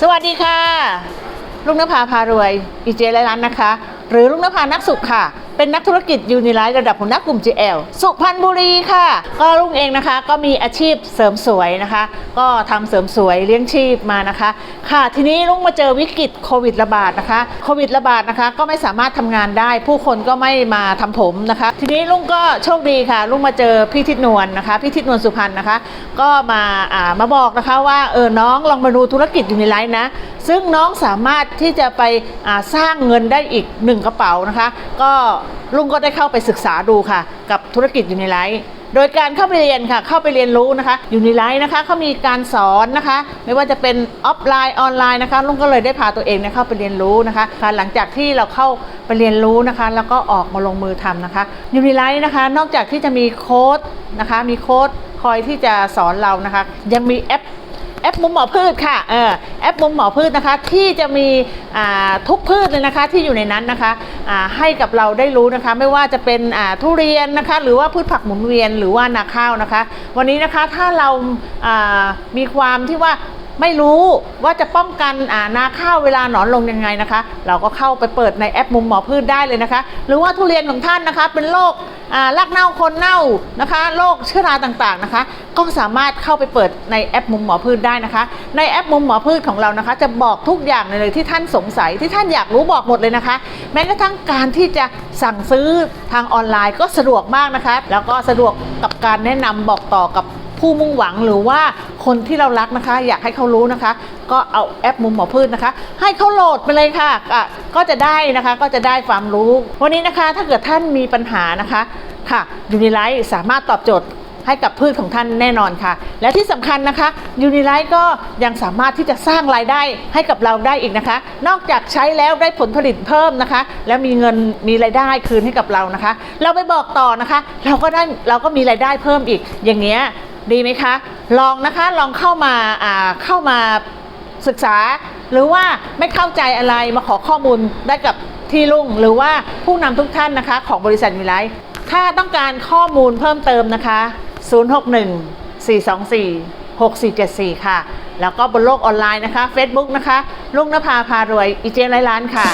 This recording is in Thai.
สวัสดีค่ะ ลุงนภาพารวยอีเจไรรันนะคะ หรือลุงนภานักสุขค่ะ เป็นนักธุรกิจยูนิไลท์ระดับหัวหน้ากลุ่ม GL สุพรรณบุรีค่ะ ก็ลุงเองนะคะก็มีอาชีพเสริมสวยนะคะ ก็ทำเสริมสวยเลี้ยงชีพมานะคะ ค่ะ ทีนี้ลุงมาเจอวิกฤตโควิดระบาดนะคะโควิดระบาดนะคะ ก็ไม่สามารถทำงานได้ ผู้คนก็ไม่มาทำผมนะคะ ทีนี้ลุงก็โชคดีค่ะลุงมาเจอพี่ทิศนวลนะคะพี่ทิศนวลสุพรรณนะคะ ก็มาอ่ามาบอกนะคะว่าเออน้องลองมาดูธุรกิจยูนิไลท์นะ ซึ่งน้องสามารถที่จะไปสร้างเงินได้อีกหนึ่งกระเป๋านะคะ ก็ลุงก็ได้เข้าไปศึกษาดูค่ะ กับธุรกิจยูนิไลท์โดยการเข้าไปเรียนค่ะ เข้าไปเรียนรู้นะคะยูนิไลท์นะคะเขามีการสอนนะคะ ไม่ว่าจะเป็นออฟไลน์ออนไลน์นะคะ ลุงก็เลยได้พาตัวเองเนี่ยเข้าไปเรียนรู้นะคะค่ะหลังจากที่เราเข้าไปเรียนรู้นะคะ แล้วก็ออกมาลงมือทำนะคะยูนิไลท์นะคะ นอกจากที่จะมีโค้ดนะคะ มีโค้ดคอยที่จะสอนเรานะคะ ยังมีแอปแอป มุมหมอพืชค่ะเออแอปมุมหมอพืชนะคะที่จะมีทุกพืชเลยนะคะที่อยู่ในนั้นนะคะให้กับเราได้รู้นะคะ ไม่ว่าจะเป็นทุเรียนนะคะ หรือว่าพืชผักหมุนเวียนหรือว่านาข้าวนะคะ วันนี้นะคะถ้าเรามีความที่ว่า ไม่รู้ว่าจะป้องกันอ่านาข้าวเวลาหนอนลงยังไงนะคะ เราก็เข้าไปเปิดในแอปมุมหมอพืชได้เลยนะคะ หรือว่าทุเรียนของท่านนะคะ เป็นโรคอ่ารากเน่าคนเน่านะคะโรคเชื้อราต่างๆนะคะ ก็สามารถเข้าไปเปิดในแอปมุมหมอพืชได้นะคะ ในแอปมุมหมอพืชของเรานะคะ จะบอกทุกอย่างเลยที่ท่านสงสัยที่ท่านอยากรู้บอกหมดเลยนะคะ แม้กระทั่งการที่จะสั่งซื้อทางออนไลน์ก็สะดวกมากนะคะ แล้วก็สะดวกกับการแนะนำบอกต่อกับ ผู้มุ่งหวังหรือว่าคนที่เรารักนะคะ อยากให้เขารู้นะคะ ก็เอาแอปมุมหมอพืชนะคะ ให้เขาโหลดไปเลยค่ะะก็จะได้นะคะก็จะได้ความรู้ วันนี้นะคะถ้าเกิดท่านมีปัญหานะคะค่ะยูนิไลท์สามารถตอบโจทย์ให้กับพืชของท่านแน่นอนค่ะ และที่สำคัญนะคะยูนิไลท์ก็ยังสามารถที่จะสร้างรายได้ให้กับเราได้อีกนะคะ นอกจากใช้แล้วได้ผลผลิตเพิ่มนะคะ แล้วมีเงินมีรายได้คืนให้กับเรานะคะ เราไปบอกต่อนะคะ เราก็ได้เราก็มีรายได้เพิ่มอีกอย่างเงี้ย ดีไหมคะ ลองนะคะลองเข้ามาอ่าเข้ามาศึกษา หรือว่าไม่เข้าใจอะไรมาขอข้อมูลได้กับที่ลุงหรือว่าผู้นำทุกท่านนะคะ ของบริษัทยูนิไลถ้าต้องการข้อมูลเพิ่มเติมนะคะ 061 424 6474 ค่ะ แล้วก็บนโลกออนไลน์นะคะ Facebook นะคะ ลุงนภาพารวย อีเจนร้อยล้านค่ะ